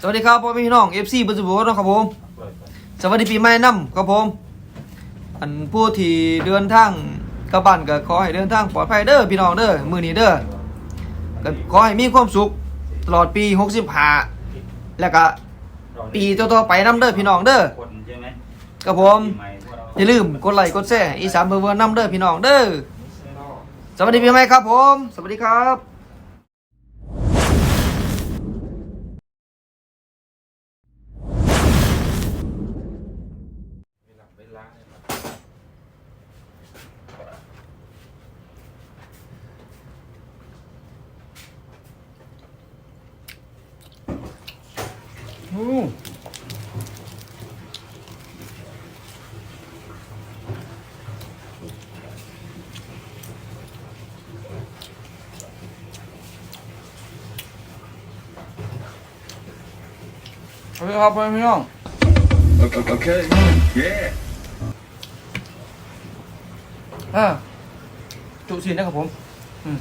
สวัสดีครับพ่อแม่พี่น้อง FC ปัจจุบันนาะครับผม สวัสดีปีใหม่น้ำครับผม อันผู้ที่เดินทางกลับบ้านก็ขอให้เดินทางปลอดภัยเด้อพี่น้องเด้อมือนี้เด้อก็ขอให้มีความสุขตลอดปี65แล้วก็ปีต่อๆไปนํเด้อพี่น้องเด้อครับผมอย่าลืมกดไลค์กดแชร์อีสานเบอร์เบอร์นํเด้อพี่น้องเด้อสวัสดีปีใหม่ครับผม สวัสดีครับ สวัสดีครับพ่อแม่พี่น้อง Okay. okay. Yeah. อ่าจุสินนะครับผม อืม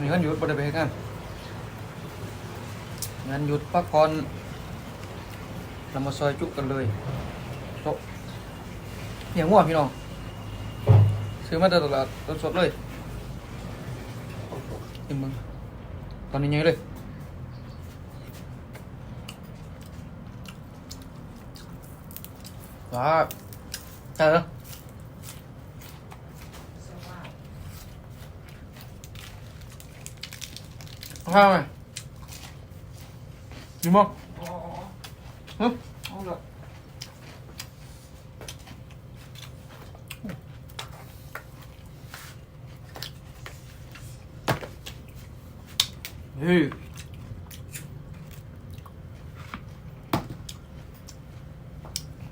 มีงานหยุดบ่ได้ไปเฮ็ดงานงานหยุดพักผ่อนเรามาซอยจุกันเลยโต๊ะเหี่ยงหัวพี่น้อง ซื้อมาจากตลาดสดสดๆเลยนี่มึงตอนนี้ยังเลย ว้าเออข้าวไหมดีมั้งฮึเอาละเฮ้ย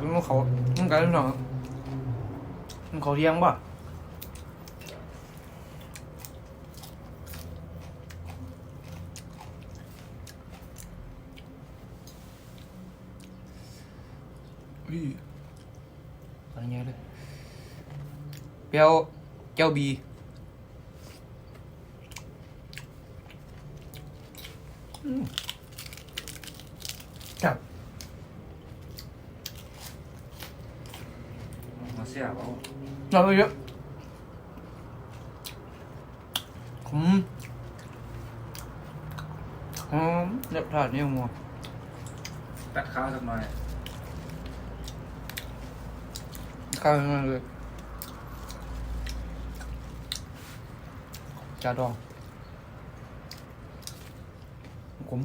กินของเขาต้องการที่หนัง มันเขาเลี้ยงป่ะอุ้ยอะไรเงี้ยเลยเปรี้ยวแก้วบีครับมาเสียบ เอาเราไปเยอะผมหอมเล็บถาดนี่มัวตัดข้าวสักหน่อยข้าวทั้งนั้นเลยจาดองผม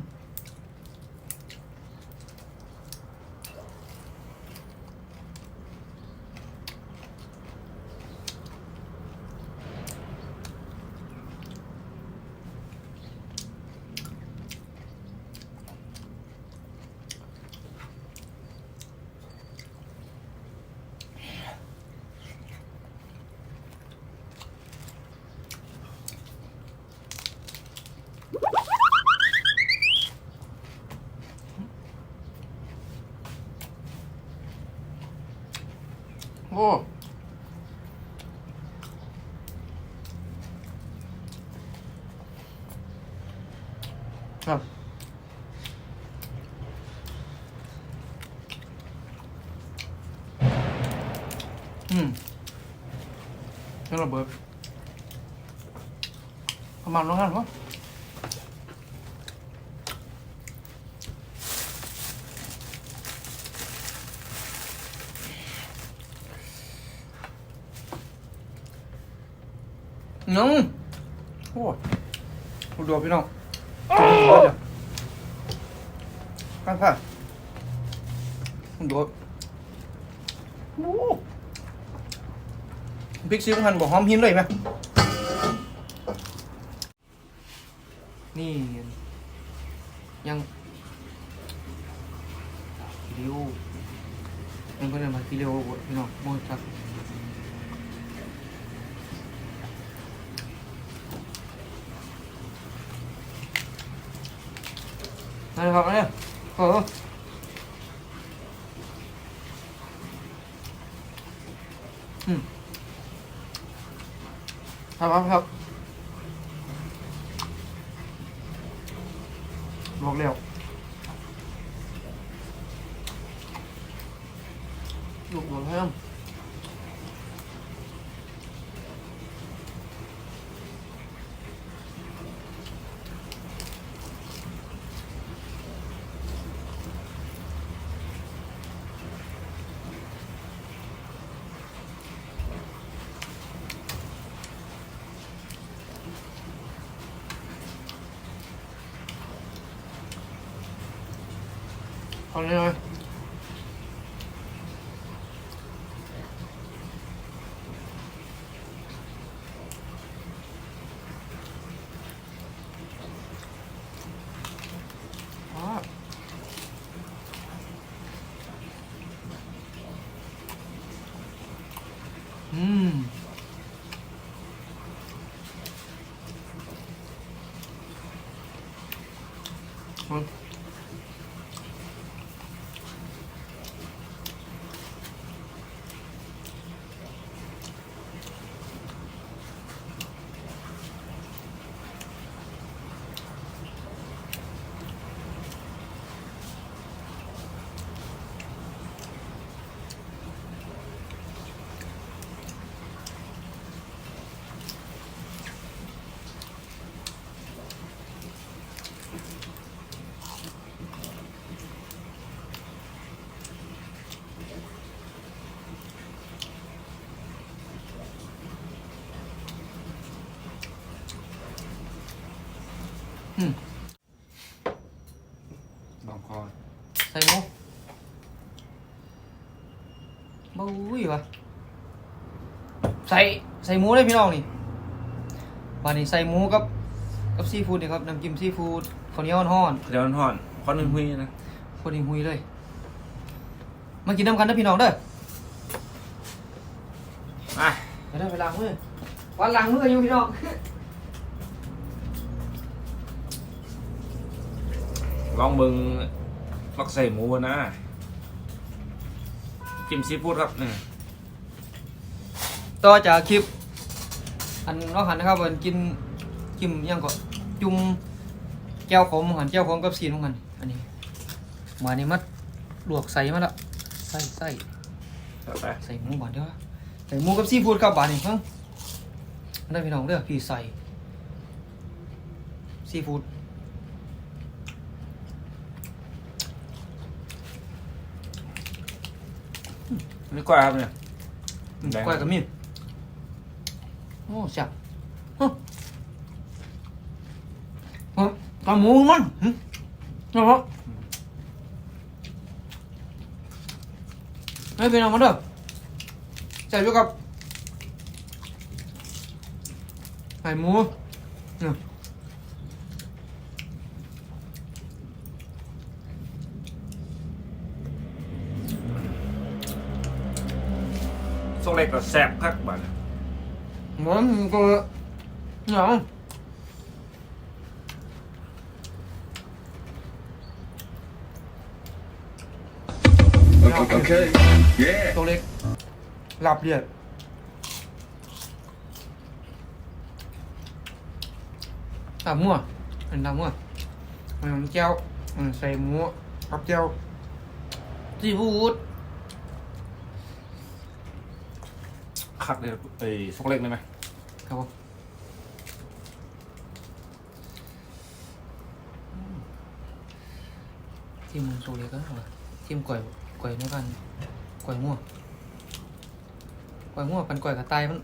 โอ้ครับอืมช่ระเบิดประมาณนั้นครับ น้องโอ้ยดูพี่น้องข้างข้างดูโอ้พริกซีอิ๊วหันบอกหอมหินเลยไหมนี่ยังกิริวยังก็ได้มากิริวพี่น้องโมจัก นั่นครับเนี่ยเอออืมครับครับครับบอกแล้วลูกบอกแล้วเอา เลย วะใส่ใส่หมูเลยพี่น้องนี่บานนี้ใส่หมูกับกับซีฟู้ดนี่ครับน้ำจิ้มซีฟู้ดข้าวเหนียวห่อนเดี๋ยวมันห่อนคอนหนึ่งหุยนะๆคนนี้หุยเลย มากินน้ำกันนะพี่น้องเด้ออะไปได้ไปล้างมือวันล้างมืออยู่พี่น้อง ลองเบิ่งลักใส่หมูนะจิ้มซีฟู้ดครับนี่ ต่อจากคลิป อันน้องหันนะครับวันกินกิมยังก็จุ่มแก้วขมหันแก้วขมกับซีนของมันอันนี้หมานี่มัดลวกใส่มาละใส่ใส่ต่อไปใส่หมูก่อนเด้อใส่หมูกับซีฟู้ดครับบาดนี่เพิ่งได้พี่น้องเด้อพี่ใส่ซีฟู้ดนี่กว่าครับเนี่ยอืมแดงก้อยกับมีโอ้จับฮะกระหมูมันหึนะฮะให้พี่น้องมาเด้อใส่อยู่กับไข่หมูเนี่ยทรงเล็กก็แซ่บคักบัดมัน ก็เนี่ย Okay, okay. Yeah. ตัวเล็กหลับเรียดตามั่วอันตามั่วอันเจ้าอันใส่หมูกับเจ้าซีฟู้ด คักเลยไอ้ฟกเล็กได้ไหมครับผมทีมโซเลียก็เหรอทีมก่อยก่อยในบ้านก่อยมั่วก่อยมั่วปันก่อยกับตายมัน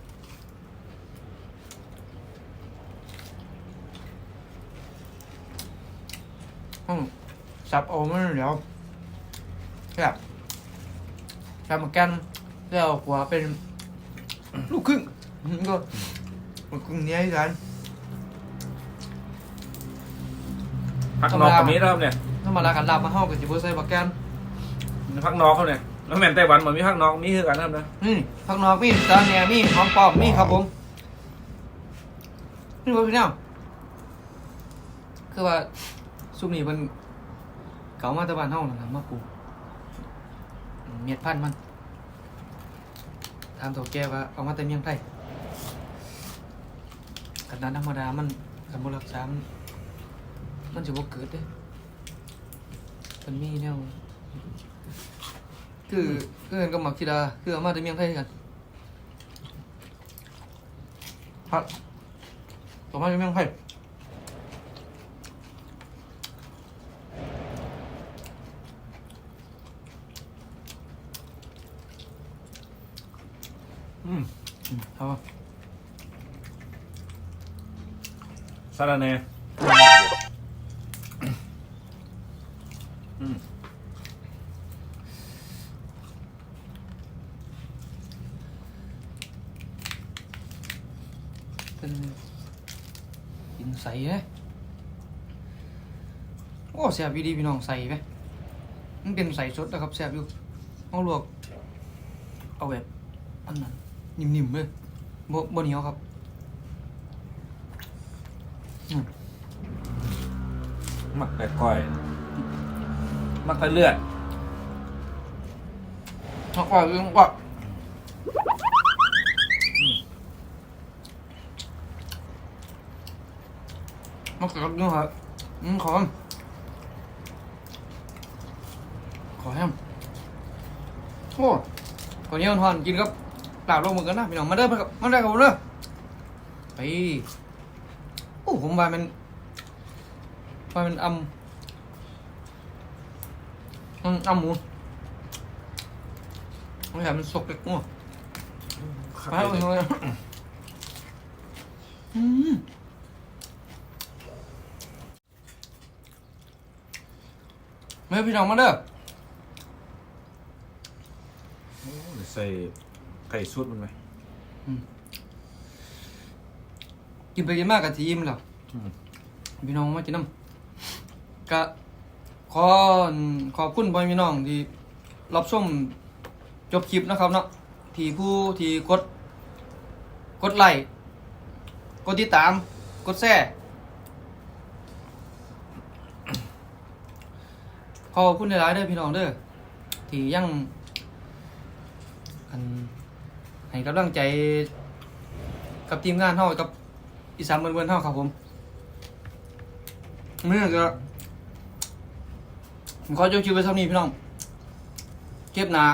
อืมสับเอามันเดี๋ยวแบบแบบเหมือนกันแล้วกว่าเป็น ลูกครึ่งก็ลูกครึ่งเนี้ยกัน พักนอกกับนี้แล้วครับเนี่ยถ้ามาลากันลาบมาห้องกับจิบุใส่บักแกนพักนอกเขาเนี่ยแล้วแมนไต้หวันเหมือนมีพักนอกมีคือกันนะครับนะนี่ผักนอกมีตาแหนมีหอมปอมมีครับผมนี่ว่าพี่น้องคือว่าซุปนี่มันเก่ามาแตะบานห้องนะครับมาปลูกเมียดพันธุ์มัน ถามตัวแก้ว่าเอามาแต่เมียงไทยขนาดธรรมดามันกันบรักษามันมันจะบ่เกิดเด้มันมีแนวคือคือกันกับหมักกีฬาคือเอามาแต่เมียงไทยกันครับต่อมาแต่เมียงไทย อืม อืมครับ ซาลาเน่อืมเป็นกินใส่เลยโอ้แซ่บอยู่ดีพี่น้องใส่ไหมมันเป็นใส่สดนะครับแซ่บอยู่เอาลวกเอาแบบอันนั้นนิ่มๆเลยบ่บ่เหนียวครับ อืมมักแต่ก้อยหมักแต่เลือดเอาก่อนเรื่องก่อนมาเกิดเนื้อครับอืมขอขอแฮมโอ้ก่อนนี้มันหอนกินครับลาบลงมือกันนะพี่น้องมาเด้อมาครับมาได้อครับผมเด้อไป อ้ผมว่ามันว่ามันอำมันอำหมูไม่ใช่มันสกเล็กงัวคักไปเลยเอาเลยอืมเมื่อพี่น้องมาเด้อโอ้ยใส่ไก่สุดมันไหม กินไปกินมากกับทีอิ่มแล้วอืมพี่น้องมากินน้ำก็ขอขอบคุณพ่อพี่น้องที่รับชมจบคลิปนะครับเนาะที่ผู้ที่กด กดไลค์กดติดตาม กดแชร์ขอบคุณหลายๆเด้อพี่น้องเด้อที่ยังอันให้กำลังใจกับทีมงานเฮากับ อีสานเมือนๆเฮาครับผมเมื่อก็ผมขอจบคลิปไว้เท่านี้พี่น้องเก็บหนา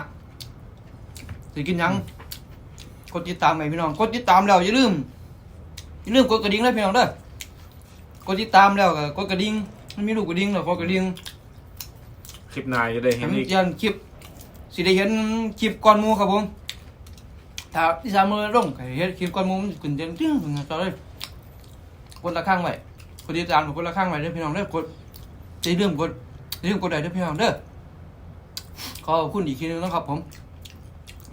สิกินหยังกดติดตามไปพี่น้องกดติดตามแล้วอย่าลืมอย่าลืมกดกระดิ่งเลยพี่น้องเด้อกดติดตามแล้วก็กดกระดิ่งมันมีลูกกระดิ่งแล้วกดกระดิ่งคลิปหนายจะได้เห็ให้นมันอีกยันคลิปสิได้เห็นคลิปก่อนหมู่ครับผมถ้าที่สามมือลงก็เห็นคลิปก่อนหมู่มันขึ้นเต็มตึ้งถึงต่อเลย กดละข้างไว้กดติดตามกดละข้างไว้เด้อพี่น้องเด้อกดจะเรื่องกดอย่องกดได้เด้อพี่น้องเด้อขอบคุณอีกทีหนึงนะครับผม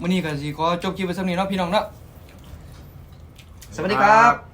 มื้อนี้ก็สิขอจบคลิปไปสักนี้เนาะพี่น้องเนาะสวัสดีครับ